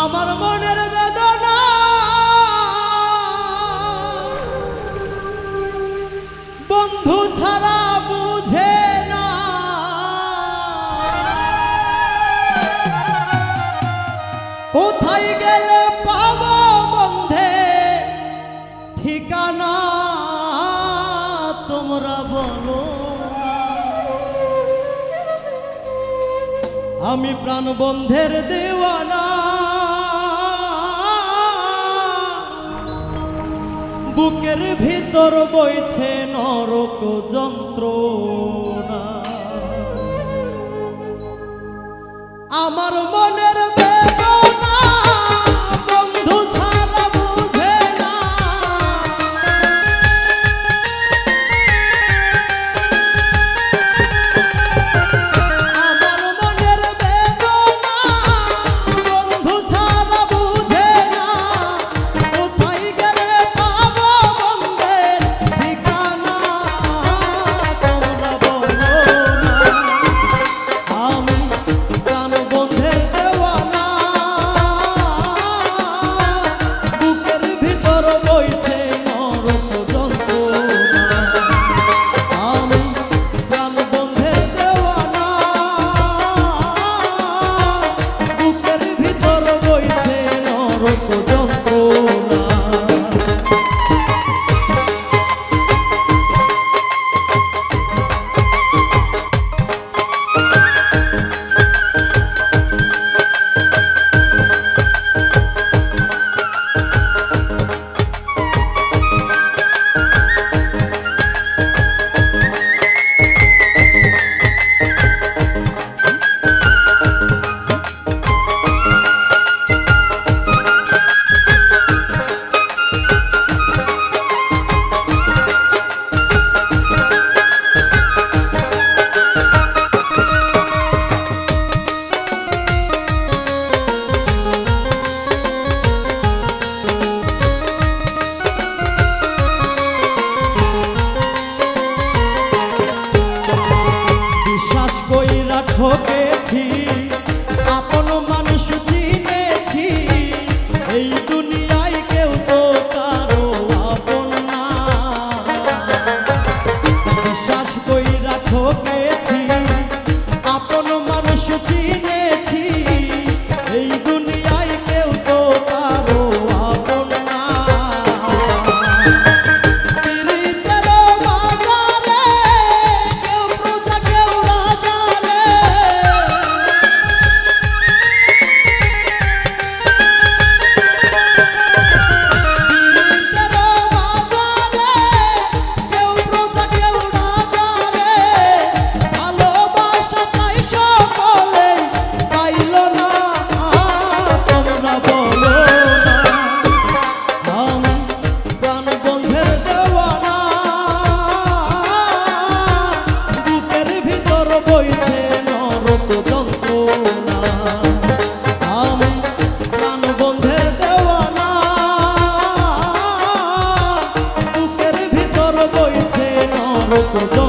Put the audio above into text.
আমার মনের বেদনা। বন্ধু ছাড়া বুঝে না। কোথায় গেলে পাব বন্ধে ঠিকানা? তোমরা বলো। আমি প্রাণ বন্ধের দেব বুকের ভিতর বইছে নরক যন্ত্র আমার মনের বে por todo.